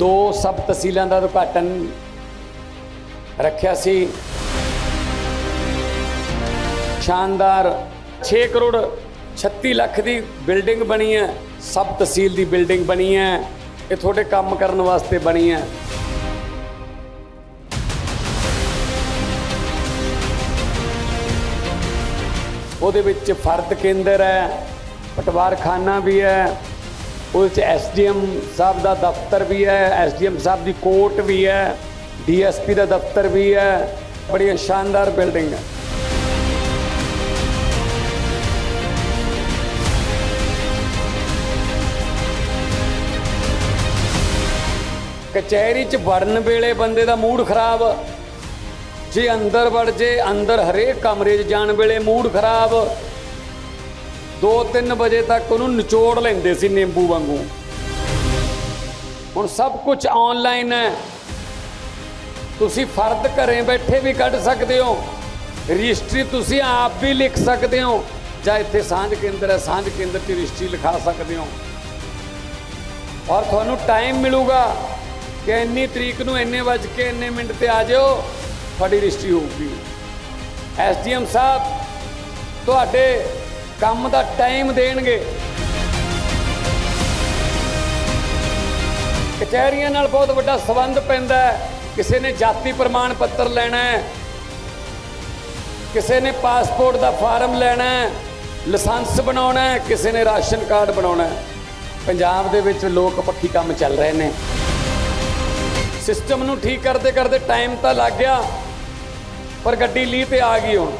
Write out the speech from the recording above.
ਦੋ ਸਬ ਤਹਿਸੀਲਾਂ ਦਾ ਉਦਘਾਟਨ ਰੱਖਿਆ ਸੀ। ਸ਼ਾਨਦਾਰ 6 ਕਰੋੜ 36 ਲੱਖ ਦੀ ਬਿਲਡਿੰਗ ਬਣੀ ਹੈ। ਸਬ ਤਹਿਸੀਲ ਦੀ ਬਿਲਡਿੰਗ ਬਣੀ ਹੈ। ਇਹ ਤੁਹਾਡੇ ਕੰਮ ਕਰਨ ਵਾਸਤੇ ਬਣੀ ਹੈ। ਉਹਦੇ ਵਿੱਚ ਫਰਦ ਕੇਂਦਰ ਹੈ, ਪਟਵਾਰਖਾਨਾ ਵੀ ਹੈ। ਉਹਦੇ ਚ ਐਸਡੀਐਮ ਸਾਹਿਬ ਦਾ ਦਫ਼ਤਰ ਵੀ ਹੈ, ਐਸਡੀਐਮ ਸਾਹਿਬ ਦੀ ਕੋਰਟ ਵੀ ਹੈ, ਡੀਐਸਪੀ ਦਾ ਦਫ਼ਤਰ ਵੀ ਹੈ ਬੜੀ ਸ਼ਾਨਦਾਰ ਬਿਲਡਿੰਗ ਹੈ। ਕਚਹਿਰੀ ਚ ਵੜਨ ਵੇਲੇ ਬੰਦੇ ਦਾ ਮੂਡ ਖਰਾਬ। ਜੇ ਅੰਦਰ ਵੜ ਜੇ, ਅੰਦਰ ਹਰੇਕ ਕਮਰੇ 'ਚ ਜਾਣ ਵੇਲੇ ਮੂਡ ਖਰਾਬ। 2-3 ਵਜੇ ਤੱਕ ਉਹਨੂੰ ਨਿਚੋੜ ਲੈਂਦੇ ਸੀ ਨਿੰਬੂ ਵਾਂਗੂ। ਹੁਣ ਸਭ ਕੁਝ ਆਨਲਾਈਨ ਹੈ। ਤੁਸੀਂ ਫਰਦ ਘਰੇ ਬੈਠੇ ਵੀ ਕੱਢ ਸਕਦੇ ਹੋ। ਰਜਿਸਟਰੀ ਤੁਸੀਂ ਆਪ ਵੀ ਲਿਖ ਸਕਦੇ ਹੋ। ਜਾਂ ਇੱਥੇ ਸਾਂਝ ਕੇਂਦਰ ਹੈ, ਸਾਂਝ ਕੇਂਦਰ 'ਚ ਰਜਿਸਟਰੀ ਲਿਖਾ ਸਕਦੇ ਹੋ। ਔਰ ਤੁਹਾਨੂੰ ਟਾਈਮ ਮਿਲੂਗਾ ਕਿ ਇੰਨੀ ਤਰੀਕ ਨੂੰ ਇੰਨੇ ਵਜ ਕੇ ਇੰਨੇ ਮਿੰਟ ਤੇ ਆ ਜਾਓ ਤੁਹਾਡੀ ਰਜਿਸਟਰੀ ਹੋਊਗੀ। ਐਸਡੀਐਮ ਸਾਹਿਬ, ਤੁਹਾਡੇ ਕੰਮ ਦਾ ਟਾਈਮ ਦੇਣਗੇ। ਕਚਹਿਰੀਆਂ ਨਾਲ ਬਹੁਤ ਵੱਡਾ ਸਬੰਧ ਪੈਂਦਾ ਹੈ। ਕਿਸੇ ਨੇ ਜਾਤੀ ਪ੍ਰਮਾਣ ਪੱਤਰ ਲੈਣਾ ਹੈ। ਕਿਸੇ ਨੇ ਪਾਸਪੋਰਟ ਦਾ ਫਾਰਮ ਲੈਣਾ ਹੈ। ਲਾਇਸੈਂਸ ਬਣਾਉਣਾ ਹੈ। ਕਿਸੇ ਨੇ ਰਾਸ਼ਨ ਕਾਰਡ ਬਣਾਉਣਾ ਹੈ। ਪੰਜਾਬ ਦੇ ਵਿੱਚ ਲੋਕ ਪੱਖੀ ਕੰਮ ਚੱਲ ਰਹੇ ਨੇ। ਸਿਸਟਮ ਨੂੰ ਠੀਕ ਕਰਦੇ ਕਰਦੇ ਟਾਈਮ ਤਾਂ ਲੱਗ ਗਿਆ। ਪਰ ਗੱਡੀ ਲੀ ਤੇ ਆ ਗਈ ਹੁਣ।